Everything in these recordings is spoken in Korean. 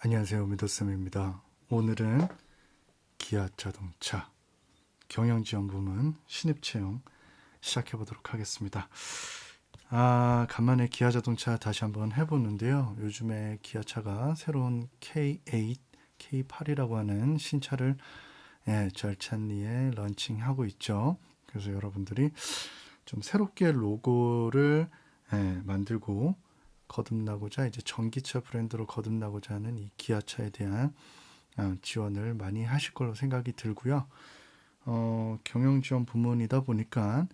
안녕하세요. 미도쌤입니다. 오늘은 기아 자동차 경영지원 부문 신입 채용 시작해 보도록 하겠습니다. 아, 간만에 기아 자동차 다시 한번 해보는데요. 요즘에 기아차가 새로운 K8, K8이라고 하는 신차를 예, 절찬리에 런칭하고 있죠. 그래서 여러분들이 좀 새롭게 로고를 예, 만들고 거듭나고자 이제 전기차 브랜드로 거듭나고자 하는 이 기아차에 대한 어, 지원을 많이 하실 걸로 생각이 들고요. 어, 경영 지원 부문이다 보니까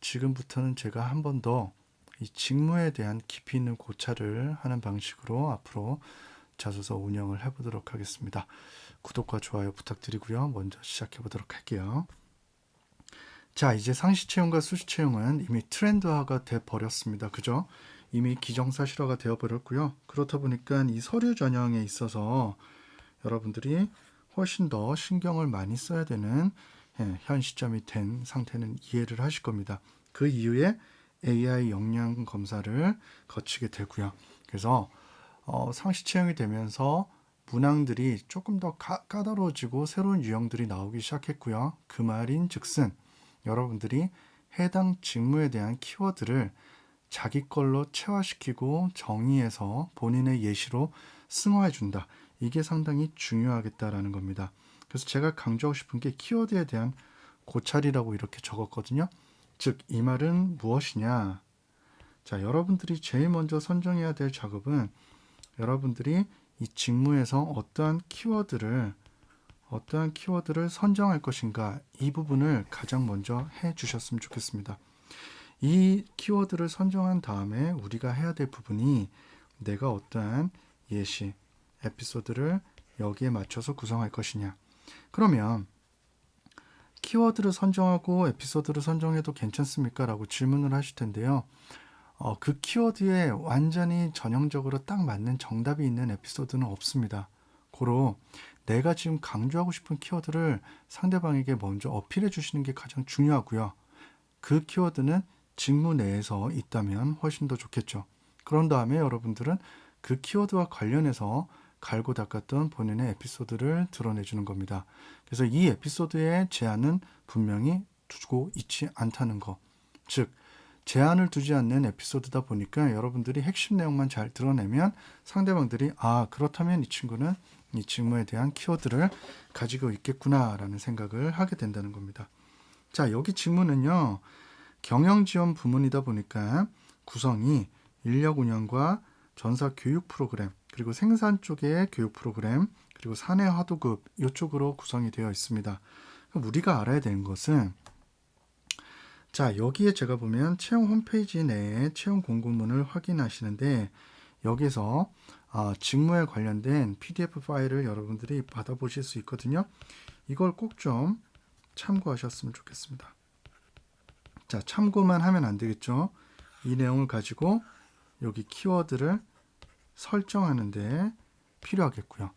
지금부터는 제가 한 번 더 이 직무에 대한 깊이 있는 고찰을 하는 방식으로 앞으로 자소서 운영을 해보도록 하겠습니다. 구독과 좋아요 부탁드리고요. 먼저 시작해 보도록 할게요. 자, 이제 상시 채용과 수시 채용은 이미 트렌드화가 돼 버렸습니다. 그죠? 이미 기정사실화가 되어 버렸고요. 그렇다 보니까 이 서류 전형에 있어서 여러분들이 훨씬 더 신경을 많이 써야 되는 예, 현 시점이 된 상태는 이해를 하실 겁니다. 그 이후에 AI 역량 검사를 거치게 되고요. 그래서 어, 상시 채용이 되면서 문항들이 조금 더 까, 까다로워지고 새로운 유형들이 나오기 시작했고요. 그 말인 즉슨 여러분들이 해당 직무에 대한 키워드를 자기 걸로 체화시키고 정의해서 본인의 예시로 승화해 준다. 이게 상당히 중요하겠다라는 겁니다. 그래서 제가 강조하고 싶은 게 키워드에 대한 고찰이라고 이렇게 적었거든요. 즉, 이 말은 무엇이냐? 자, 여러분들이 제일 먼저 선정해야 될 작업은 여러분들이 이 직무에서 어떠한 키워드를 어떠한 키워드를 선정할 것인가 이 부분을 가장 먼저 해 주셨으면 좋겠습니다. 이 키워드를 선정한 다음에 우리가 해야 될 부분이 내가 어떠한 예시, 에피소드를 여기에 맞춰서 구성할 것이냐. 그러면 키워드를 선정하고 에피소드를 선정해도 괜찮습니까? 라고 질문을 하실 텐데요. 어, 그 키워드에 완전히 전형적으로 딱 맞는 정답이 있는 에피소드는 없습니다. 고로 내가 지금 강조하고 싶은 키워드를 상대방에게 먼저 어필해 주시는 게 가장 중요하고요. 그 키워드는 직무 내에서 있다면 훨씬 더 좋겠죠. 그런 다음에 여러분들은 그 키워드와 관련해서 갈고 닦았던 본인의 에피소드를 드러내주는 겁니다. 그래서 이 에피소드의 제한은 분명히 두고 있지 않다는 거. 즉, 제한을 두지 않는 에피소드다 보니까 여러분들이 핵심 내용만 잘 드러내면 상대방들이 아, 그렇다면 이 친구는 이 직무에 대한 키워드를 가지고 있겠구나라는 생각을 하게 된다는 겁니다. 자, 여기 직무는요. 경영 지원 부문이다 보니까 구성이 인력 운영과 전사 교육 프로그램 그리고 생산 쪽의 교육 프로그램 그리고 사내 화도급 이쪽으로 구성이 되어 있습니다. 우리가 알아야 되는 것은 자 여기에 제가 보면 채용 홈페이지 내에 채용 공고문을 확인하시는데 여기서 아, 직무에 관련된 PDF 파일을 여러분들이 받아보실 수 있거든요. 이걸 꼭 좀 참고하셨으면 좋겠습니다. 자, 참고만 하면 안 되겠죠. 이 내용을 가지고 여기 키워드를 설정하는데 필요하겠고요.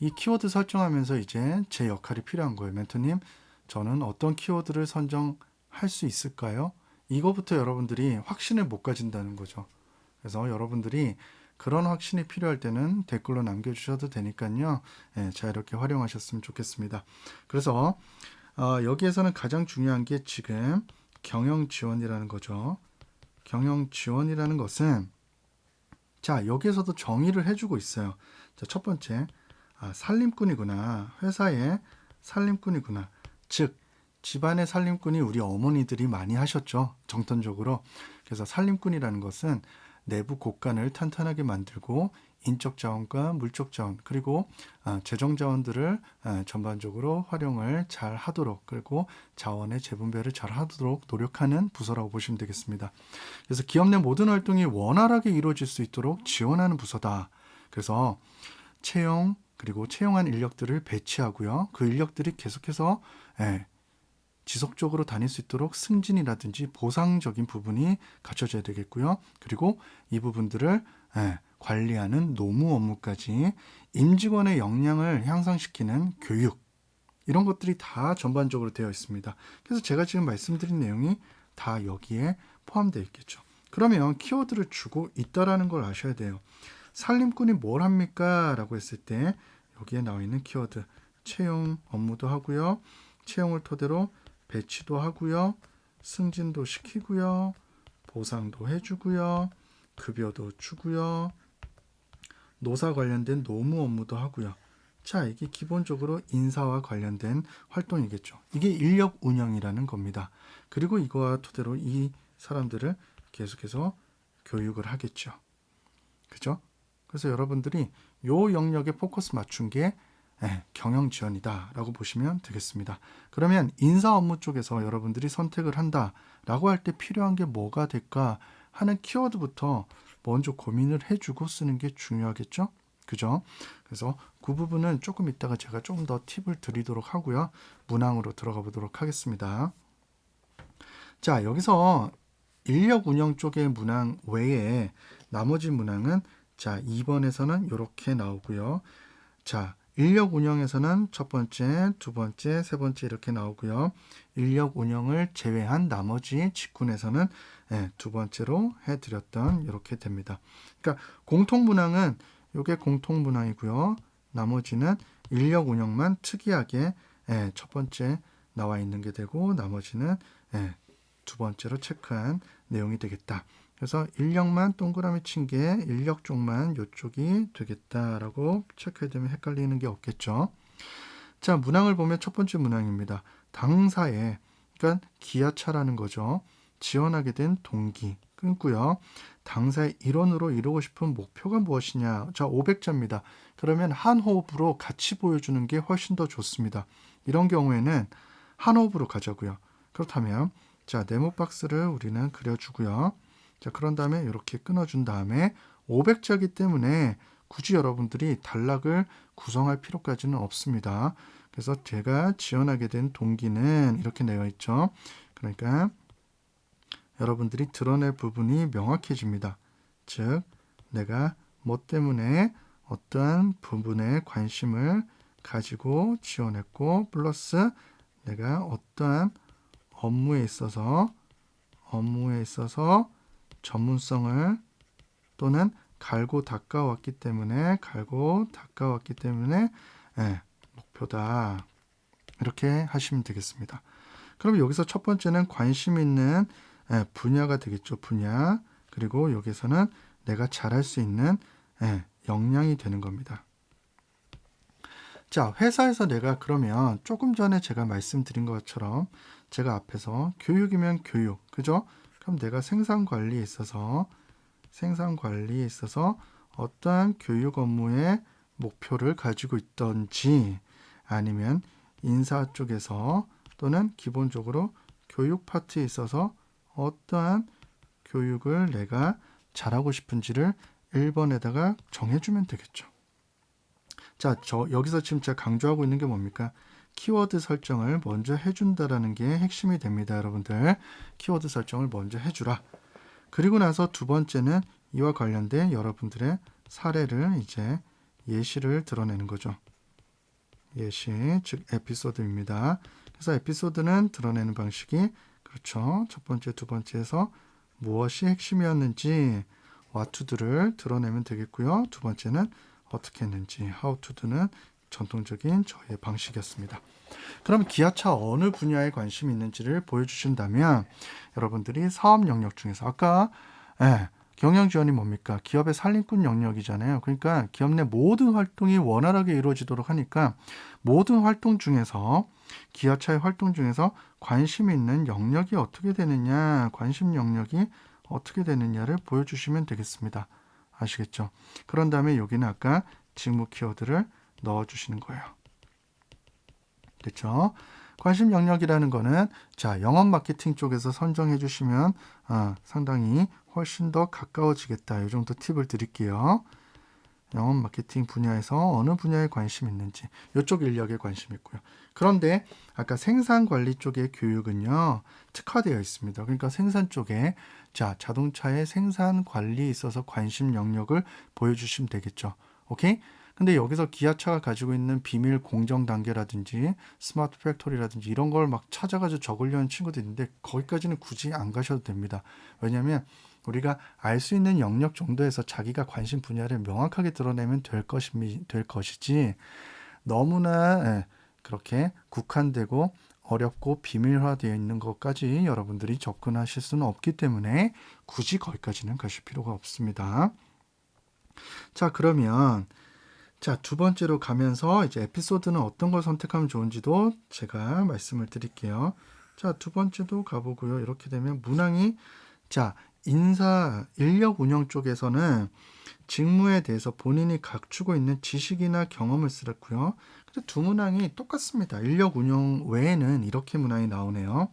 이 키워드 설정하면서 이제 제 역할이 필요한 거예요. 멘토님, 저는 어떤 키워드를 선정할 수 있을까요? 이거부터 여러분들이 확신을 못 가진다는 거죠. 그래서 여러분들이 그런 확신이 필요할 때는 댓글로 남겨주셔도 되니까요. 예, 자, 이렇게 활용하셨으면 좋겠습니다. 그래서 어, 여기에서는 가장 중요한 게 지금 경영 지원이라는 거죠. 경영 지원이라는 것은 자 여기에서도 정의를 해주고 있어요. 자, 첫 번째 아, 살림꾼이구나 회사의 살림꾼이구나 즉 집안의 살림꾼이 우리 어머니들이 많이 하셨죠 정통적으로 그래서 살림꾼이라는 것은 내부 곳간을 탄탄하게 만들고 인적 자원과 물적 자원 그리고 아, 재정 자원들을 아, 전반적으로 활용을 잘 하도록 그리고 자원의 재분배를 잘 하도록 노력하는 부서라고 보시면 되겠습니다. 그래서 기업 내 모든 활동이 원활하게 이루어질 수 있도록 지원하는 부서다. 그래서 채용 그리고 채용한 인력들을 배치하고요. 그 인력들이 계속해서 예, 지속적으로 다닐 수 있도록 승진이라든지 보상적인 부분이 갖춰져야 되겠고요. 그리고 이 부분들을 예, 관리하는 노무 업무까지 임직원의 역량을 향상시키는 교육 이런 것들이 다 전반적으로 되어 있습니다. 그래서 제가 지금 말씀드린 내용이 다 여기에 포함되어 있겠죠. 그러면 키워드를 주고 있다라는 걸 아셔야 돼요. 살림꾼이 뭘 합니까? 라고 했을 때 여기에 나와 있는 키워드 채용 업무도 하고요. 채용을 토대로 배치도 하고요. 승진도 시키고요. 보상도 해주고요. 급여도 주고요. 노사 관련된 노무 업무도 하고요. 자, 이게 기본적으로 인사와 관련된 활동이겠죠. 이게 인력 운영이라는 겁니다. 그리고 이거와 토대로 이 사람들을 계속해서 교육을 하겠죠. 그죠? 그래서 여러분들이 요 영역에 포커스 맞춘 게 예, 경영 지원이다라고 보시면 되겠습니다. 그러면 인사 업무 쪽에서 여러분들이 선택을 한다라고 할 때 필요한 게 뭐가 될까 하는 키워드부터 먼저 고민을 해주고 쓰는 게 중요하겠죠. 그죠? 그래서 그 부분은 조금 이따가 제가 조금 더 팁을 드리도록 하고요. 문항으로 들어가 보도록 하겠습니다. 자, 여기서 인력 운영 쪽의 문항 외에 나머지 문항은 자, 2번에서는 이렇게 나오고요. 자, 인력 운영에서는 첫 번째, 두 번째, 세 번째 이렇게 나오고요. 인력 운영을 제외한 나머지 직군에서는 예, 두 번째로 해드렸던 이렇게 됩니다. 그러니까 공통 문항은 이게 공통 문항이고요. 나머지는 인력 운영만 특이하게 예, 첫 번째 나와 있는 게 되고 나머지는 예, 두 번째로 체크한 내용이 되겠다. 그래서 인력만 동그라미 친 게 인력 쪽만 이쪽이 되겠다라고 체크해두면 헷갈리는 게 없겠죠. 자, 문항을 보면 첫 번째 문항입니다. 당사에, 그러니까 기아차라는 거죠. 지원하게 된 동기 끊고요. 당사의 일원으로 이루고 싶은 목표가 무엇이냐? 자, 500자입니다. 그러면 한 호흡으로 같이 보여주는 게 훨씬 더 좋습니다. 이런 경우에는 한 호흡으로 가자고요. 그렇다면 자, 네모 박스를 우리는 그려주고요. 자, 그런 다음에 이렇게 끊어준 다음에 500자기 때문에 굳이 여러분들이 단락을 구성할 필요까지는 없습니다. 그래서 제가 지원하게 된 동기는 이렇게 되어 있죠. 그러니까 여러분들이 드러낼 부분이 명확해집니다. 즉, 내가 뭐 때문에 어떠한 부분에 관심을 가지고 지원했고, 플러스 내가 어떠한 업무에 있어서 업무에 있어서 전문성을 또는 갈고 닦아왔기 때문에 갈고 닦아왔기 때문에 예, 목표다 이렇게 하시면 되겠습니다. 그럼 여기서 첫 번째는 관심 있는 예, 분야가 되겠죠 분야 그리고 여기서는 내가 잘할 수 있는 예, 역량이 되는 겁니다. 자 회사에서 내가 그러면 조금 전에 제가 말씀드린 것처럼 제가 앞에서 교육이면 교육 그죠? 그럼 내가 생산 관리에 있어서 생산 관리에 있어서 어떠한 교육 업무의 목표를 가지고 있던지 아니면 인사 쪽에서 또는 기본적으로 교육 파트에 있어서 어떠한 교육을 내가 잘하고 싶은지를 1번에다가 정해주면 되겠죠. 자, 저 여기서 지금 제가 강조하고 있는 게 뭡니까? 키워드 설정을 먼저 해준다라는 게 핵심이 됩니다, 여러분들. 키워드 설정을 먼저 해주라. 그리고 나서 두 번째는 이와 관련된 여러분들의 사례를 이제 예시를 드러내는 거죠. 예시, 즉 에피소드입니다. 그래서 에피소드는 드러내는 방식이 그렇죠. 첫 번째, 두 번째에서 무엇이 핵심이었는지 to를 드러내면 되겠고요. 두 번째는 어떻게 했는지 do는 전통적인 저의 방식이었습니다. 그럼 기아차 어느 분야에 관심이 있는지를 보여주신다면 여러분들이 사업 영역 중에서 아까 예, 경영 지원이 뭡니까? 기업의 살림꾼 영역이잖아요. 그러니까 기업 내 모든 활동이 원활하게 이루어지도록 하니까 모든 활동 중에서 기아차의 활동 중에서 관심 있는 영역이 어떻게 되느냐, 관심 영역이 어떻게 되느냐를 보여주시면 되겠습니다. 아시겠죠? 그런 다음에 여기는 아까 직무 키워드를 넣어주시는 거예요. 됐죠? 관심 영역이라는 거는 자 영업 마케팅 쪽에서 선정해 주시면 어, 상당히 훨씬 더 가까워지겠다. 이 정도 팁을 드릴게요. 영업 마케팅 분야에서 어느 분야에 관심 있는지 이쪽 인력에 관심 있고요. 그런데 아까 생산 관리 쪽의 교육은요 특화되어 있습니다. 그러니까 생산 쪽에 자 자동차의 생산 관리에 있어서 관심 영역을 보여주시면 되겠죠. 오케이? 근데 여기서 기아차가 가지고 있는 비밀 공정 단계라든지 스마트 팩토리라든지 이런 걸 막 찾아가지고 적으려는 친구도 있는데 거기까지는 굳이 안 가셔도 됩니다. 왜냐하면 우리가 알 수 있는 영역 정도에서 자기가 관심 분야를 명확하게 드러내면 될 것이 될 것이지 너무나 예, 그렇게 국한되고 어렵고 비밀화되어 있는 것까지 여러분들이 접근하실 수는 없기 때문에 굳이 거기까지는 가실 필요가 없습니다. 자, 그러면 자, 두 번째로 가면서 이제 에피소드는 어떤 걸 선택하면 좋은지도 제가 말씀을 드릴게요. 자, 두 번째도 가보고요. 이렇게 되면 문항이 자, 인사 인력 운영 쪽에서는 직무에 대해서 본인이 갖추고 있는 지식이나 경험을 쓰랬고요. 근데 두 문항이 똑같습니다. 인력 운영 외에는 이렇게 문항이 나오네요.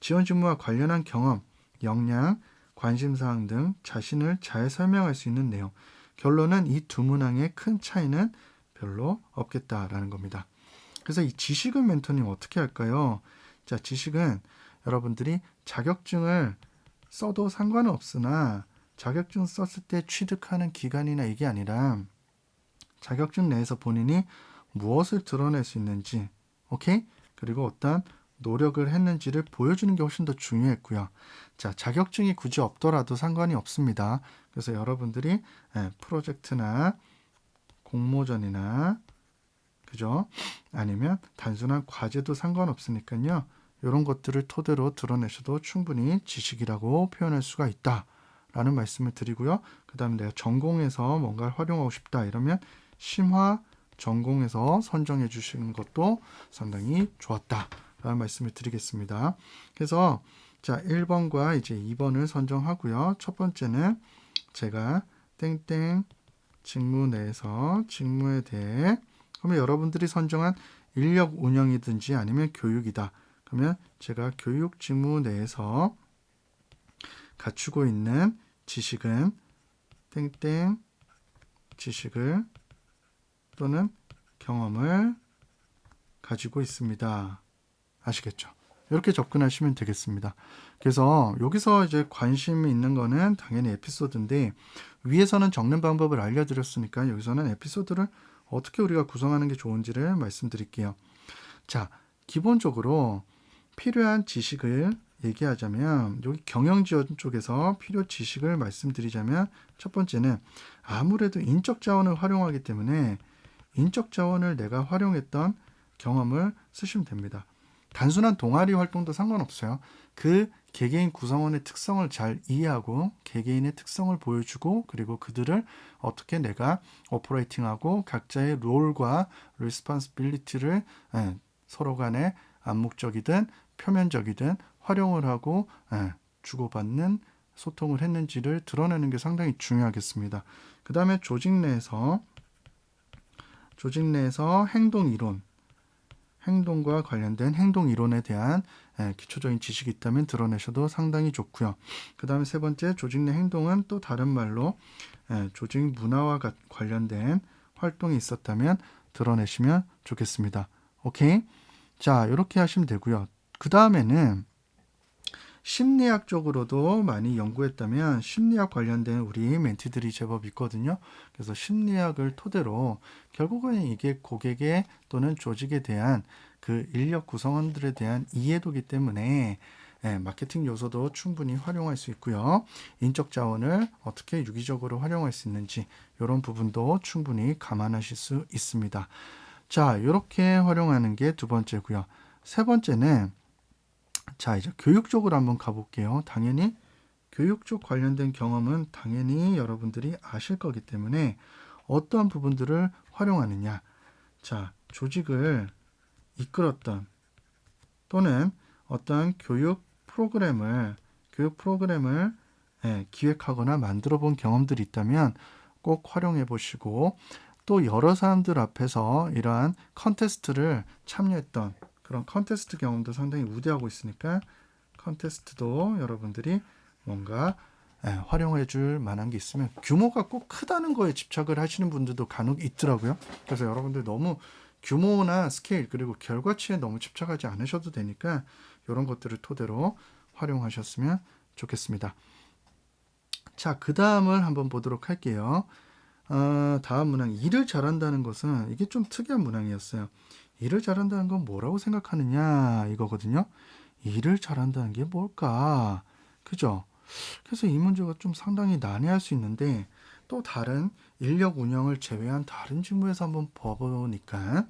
지원 직무와 관련한 경험, 역량, 관심 사항 등 자신을 잘 설명할 수 있는 내용. 결론은 이 두 문항의 큰 차이는 별로 없겠다라는 겁니다. 그래서 이 지식은 멘토님 어떻게 할까요? 자, 지식은 여러분들이 자격증을 써도 상관은 없으나 자격증 썼을 때 취득하는 기간이나 이게 아니라 자격증 내에서 본인이 무엇을 드러낼 수 있는지, 오케이? 그리고 어떤 노력을 했는지를 보여주는 게 훨씬 더 중요했고요. 자, 자격증이 굳이 없더라도 상관이 없습니다. 그래서 여러분들이 예, 프로젝트나 공모전이나 그죠? 아니면 단순한 과제도 상관없으니까요. 이런 것들을 토대로 드러내셔도 충분히 지식이라고 표현할 수가 있다 라는 말씀을 드리고요. 그 다음에 내가 전공에서 뭔가를 활용하고 싶다 이러면 심화 전공에서 선정해 주시는 것도 상당히 좋았다 라는 말씀을 드리겠습니다. 그래서 자, 1번과 이제 2번을 선정하고요. 첫 번째는 제가 땡땡 직무 내에서 직무에 대해 그러면 여러분들이 선정한 인력 운영이든지 아니면 교육이다. 그러면 제가 교육 직무 내에서 갖추고 있는 지식은 땡땡 지식을 또는 경험을 가지고 있습니다. 아시겠죠? 이렇게 접근하시면 되겠습니다. 그래서 여기서 이제 관심이 있는 거는 당연히 에피소드인데 위에서는 적는 방법을 알려드렸으니까 여기서는 에피소드를 어떻게 우리가 구성하는 게 좋은지를 말씀드릴게요. 자, 기본적으로 필요한 지식을 얘기하자면 여기 경영 지원 쪽에서 필요 지식을 말씀드리자면 첫 번째는 아무래도 인적 자원을 활용하기 때문에 인적 자원을 내가 활용했던 경험을 쓰시면 됩니다. 단순한 동아리 활동도 상관없어요. 그 개개인 구성원의 특성을 잘 이해하고 개개인의 특성을 보여주고 그리고 그들을 어떻게 내가 오퍼레이팅하고 각자의 롤과 리스폰스빌리티를 예, 서로 간에 암묵적이든 표면적이든 활용을 하고 예, 주고받는 소통을 했는지를 드러내는 게 상당히 중요하겠습니다. 그 다음에 조직 내에서 조직 내에서 행동 이론 행동과 관련된 행동 이론에 대한 예, 기초적인 지식이 있다면 드러내셔도 상당히 좋고요. 그 다음에 세 번째 조직 내 행동은 또 다른 말로 예, 조직 문화와 가- 관련된 활동이 있었다면 드러내시면 좋겠습니다. 오케이? 자, 이렇게 하시면 되고요. 그 다음에는 심리학적으로도 많이 연구했다면 심리학 관련된 우리 멘티들이 제법 있거든요. 그래서 심리학을 토대로 결국은 이게 고객의 또는 조직에 대한 그 인력 구성원들에 대한 이해도기 때문에 예, 마케팅 요소도 충분히 활용할 수 있고요. 인적 자원을 어떻게 유기적으로 활용할 수 있는지 이런 부분도 충분히 감안하실 수 있습니다. 자, 이렇게 활용하는 게 두 번째고요. 세 번째는 자, 이제 교육 쪽으로 한번 가볼게요. 당연히 교육 쪽 관련된 경험은 당연히 여러분들이 아실 거기 때문에 어떠한 부분들을 활용하느냐. 자, 조직을 이끌었던 또는 어떠한 교육 프로그램을 교육 프로그램을 예, 기획하거나 만들어 본 경험들이 있다면 꼭 활용해 보시고 또 여러 사람들 앞에서 이러한 컨테스트를 참여했던 그런 컨테스트 경험도 상당히 우대하고 있으니까 컨테스트도 여러분들이 뭔가 예, 활용해 줄 만한 게 있으면 규모가 꼭 크다는 거에 집착을 하시는 분들도 간혹 있더라고요. 그래서 여러분들 너무 규모나 스케일 그리고 결과치에 너무 집착하지 않으셔도 되니까 이런 것들을 토대로 활용하셨으면 좋겠습니다. 자, 그 다음을 한번 보도록 할게요. 어, 다음 문항 일을 잘한다는 것은 이게 좀 특이한 문항이었어요. 일을 잘한다는 건 뭐라고 생각하느냐 이거거든요. 일을 잘한다는 게 뭘까? 그죠? 그래서 이 문제가 좀 상당히 난해할 수 있는데 또 다른 인력 운영을 제외한 다른 직무에서 한번 봐보니까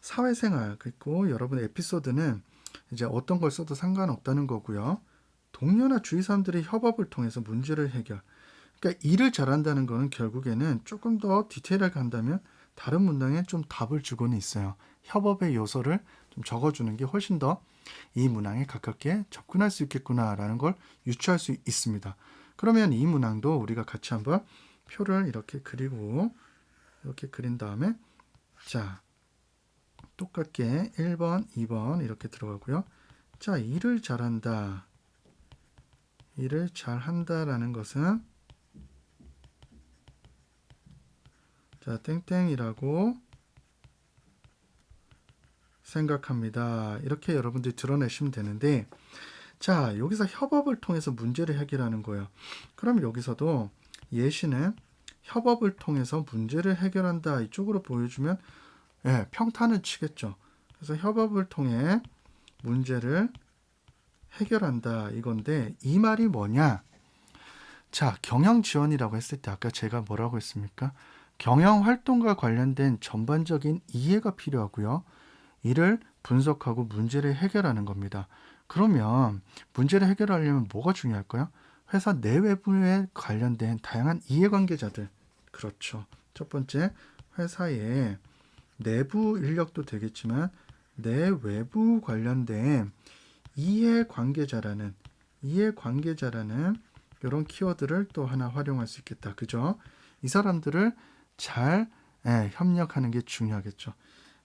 사회생활 그리고 여러분의 에피소드는 이제 어떤 걸 써도 상관없다는 거고요. 동료나 주위 사람들의 협업을 통해서 문제를 해결. 그러니까 일을 잘한다는 거는 결국에는 조금 더 디테일하게 간다면 다른 문장에 좀 답을 주고는 있어요. 협업의 요소를 좀 적어주는 게 훨씬 더 이 문항에 가깝게 접근할 수 있겠구나라는 걸 유추할 수 있습니다. 그러면 이 문항도 우리가 같이 한번 표를 이렇게 그리고 이렇게 그린 다음에 자 똑같게 1번, 2번 이렇게 들어가고요. 자, 일을 잘한다. 일을 잘한다라는 것은 자, 땡땡이라고 생각합니다. 이렇게 여러분들이 드러내시면 되는데 자, 여기서 협업을 통해서 문제를 해결하는 거예요. 그럼 여기서도 예시는 협업을 통해서 문제를 해결한다. 이쪽으로 보여주면 예, 평탄을 치겠죠. 그래서 협업을 통해 문제를 해결한다 이건데 이 말이 뭐냐? 자, 경영 지원이라고 했을 때 아까 제가 뭐라고 했습니까? 경영 활동과 관련된 전반적인 이해가 필요하고요. 이를 분석하고 문제를 해결하는 겁니다. 그러면 문제를 해결하려면 뭐가 중요할까요? 회사 내외부에 관련된 다양한 이해관계자들. 그렇죠. 첫 번째, 회사의 내부 인력도 되겠지만 내외부 관련된 이해관계자라는 이해관계자라는 이런 키워드를 또 하나 활용할 수 있겠다. 그죠? 이 사람들을 잘 예, 협력하는 게 중요하겠죠.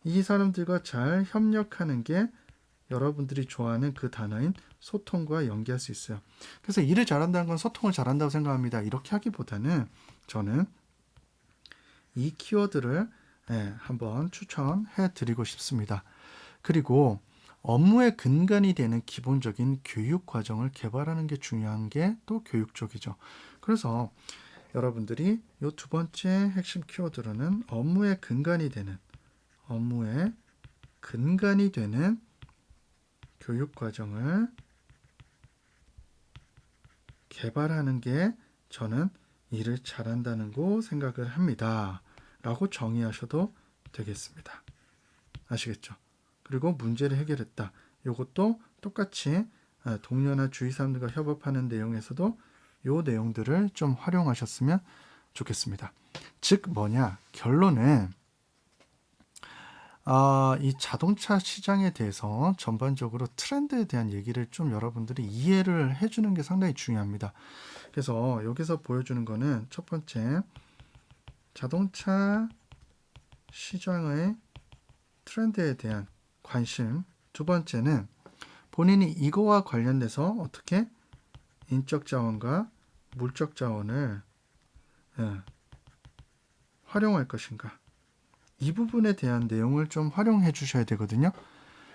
이 사람들과 잘 협력하는 게 여러분들이 좋아하는 그 단어인 소통과 연계할 수 있어요. 그래서 일을 잘한다는 건 소통을 잘한다고 생각합니다. 이렇게 하기보다는 저는 이 키워드를 예, 한번 추천해 드리고 싶습니다. 그리고 업무의 근간이 되는 기본적인 교육 과정을 개발하는 게 중요한 게 또 교육 쪽이죠. 그래서 여러분들이 이 두 번째 핵심 키워드로는 업무의 근간이 되는 업무의 근간이 되는 교육 과정을 개발하는 게 저는 일을 잘한다는 거 생각을 합니다. 라고 정의하셔도 되겠습니다. 아시겠죠? 그리고 문제를 해결했다. 이것도 똑같이 아, 동료나 주위 사람들과 협업하는 내용에서도 요 내용들을 좀 활용하셨으면 좋겠습니다. 즉 뭐냐? 결론은 아, 이 자동차 시장에 대해서 전반적으로 트렌드에 대한 얘기를 좀 여러분들이 이해를 해주는 게 상당히 중요합니다. 그래서 여기서 보여주는 거는 첫 번째 자동차 시장의 트렌드에 대한 관심. 두 번째는 본인이 이거와 관련돼서 어떻게 인적 자원과 물적 자원을 예, 활용할 것인가. 이 부분에 대한 내용을 좀 활용해 주셔야 되거든요.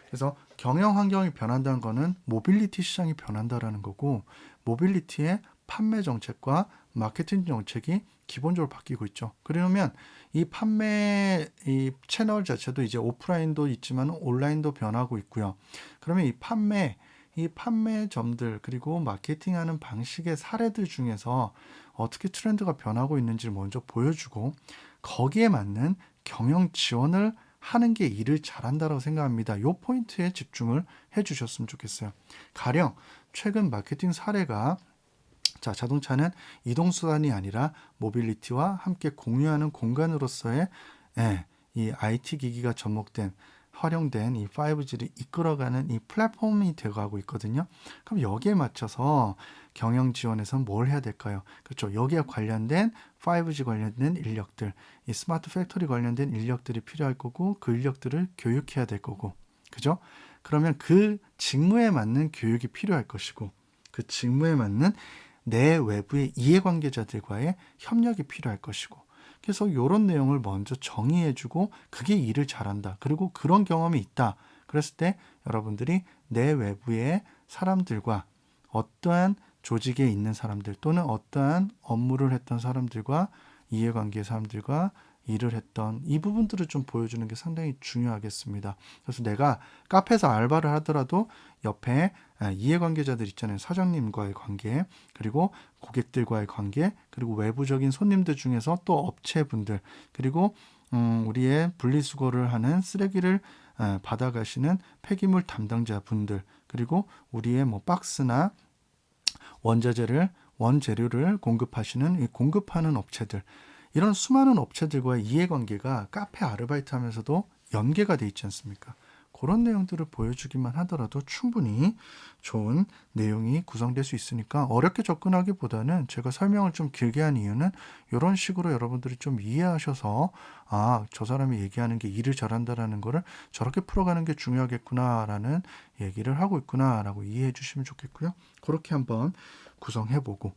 그래서 경영 환경이 변한다는 거는 모빌리티 시장이 변한다라는 거고 모빌리티의 판매 정책과 마케팅 정책이 기본적으로 바뀌고 있죠. 그러면 이 판매 이 채널 자체도 이제 오프라인도 있지만 온라인도 변하고 있고요. 그러면 이 판매 이 판매점들 그리고 마케팅하는 방식의 사례들 중에서 어떻게 트렌드가 변하고 있는지를 먼저 보여주고 거기에 맞는 경영 지원을 하는 게 일을 잘한다고 생각합니다. 요 포인트에 집중을 해 주셨으면 좋겠어요. 가령 최근 마케팅 사례가 자, 자동차는 이동 수단이 아니라 모빌리티와 함께 공유하는 공간으로서의 예, 이 IT 기기가 접목된 활용된 이 5G를 이끌어가는 이 플랫폼이 되어가고 있거든요. 그럼 여기에 맞춰서 경영 지원에서는 뭘 해야 될까요? 그렇죠. 여기에 관련된 5G 관련된 인력들, 이 스마트 팩토리 관련된 인력들이 필요할 거고 그 인력들을 교육해야 될 거고, 그죠? 그러면 그 직무에 맞는 교육이 필요할 것이고 그 직무에 맞는 내 외부의 이해관계자들과의 협력이 필요할 것이고 그래서 이런 내용을 먼저 정의해주고 그게 일을 잘한다. 그리고 그런 경험이 있다. 그랬을 때 여러분들이 내 외부의 사람들과 어떠한 조직에 있는 사람들 또는 어떠한 업무를 했던 사람들과 이해관계 사람들과 일을 했던 이 부분들을 좀 보여주는 게 상당히 중요하겠습니다. 그래서 내가 카페에서 알바를 하더라도 옆에 아, 이해관계자들 있잖아요. 사장님과의 관계, 그리고 고객들과의 관계, 그리고 외부적인 손님들 중에서 또 업체분들, 그리고 음, 우리의 분리수거를 하는 쓰레기를 아, 받아가시는 폐기물 담당자 분들, 그리고 우리의 뭐 박스나 원자재를 원재료를 공급하시는 이 공급하는 업체들 이런 수많은 업체들과의 이해관계가 카페 아르바이트 하면서도 연계가 돼 있지 않습니까? 그런 내용들을 보여주기만 하더라도 충분히 좋은 내용이 구성될 수 있으니까 어렵게 접근하기보다는 제가 설명을 좀 길게 한 이유는 이런 식으로 여러분들이 좀 이해하셔서 아, 저 사람이 얘기하는 게 일을 잘한다라는 거를 저렇게 풀어가는 게 중요하겠구나라는 얘기를 하고 있구나라고 이해해 주시면 좋겠고요. 그렇게 한번 구성해보고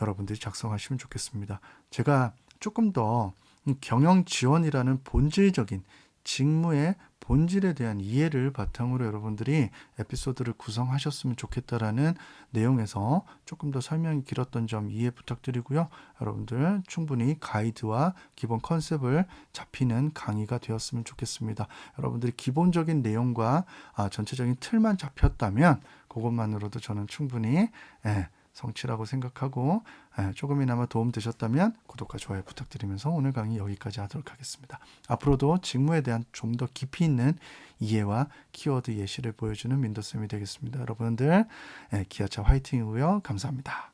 여러분들이 작성하시면 좋겠습니다. 제가 조금 더이 경영 지원이라는 본질적인 직무의 본질에 대한 이해를 바탕으로 여러분들이 에피소드를 구성하셨으면 좋겠다라는 내용에서 조금 더 설명이 길었던 점 이해 부탁드리고요. 여러분들 충분히 가이드와 기본 컨셉을 잡히는 강의가 되었으면 좋겠습니다. 여러분들이 기본적인 내용과 아, 전체적인 틀만 잡혔다면 그것만으로도 저는 충분히 예, 성취라고 생각하고 예, 조금이나마 도움 되셨다면 구독과 좋아요 부탁드리면서 오늘 강의 여기까지 하도록 하겠습니다. 앞으로도 직무에 대한 좀 더 깊이 있는 이해와 키워드 예시를 보여주는 민도쌤이 되겠습니다. 여러분들 예, 기아차 화이팅이고요. 감사합니다.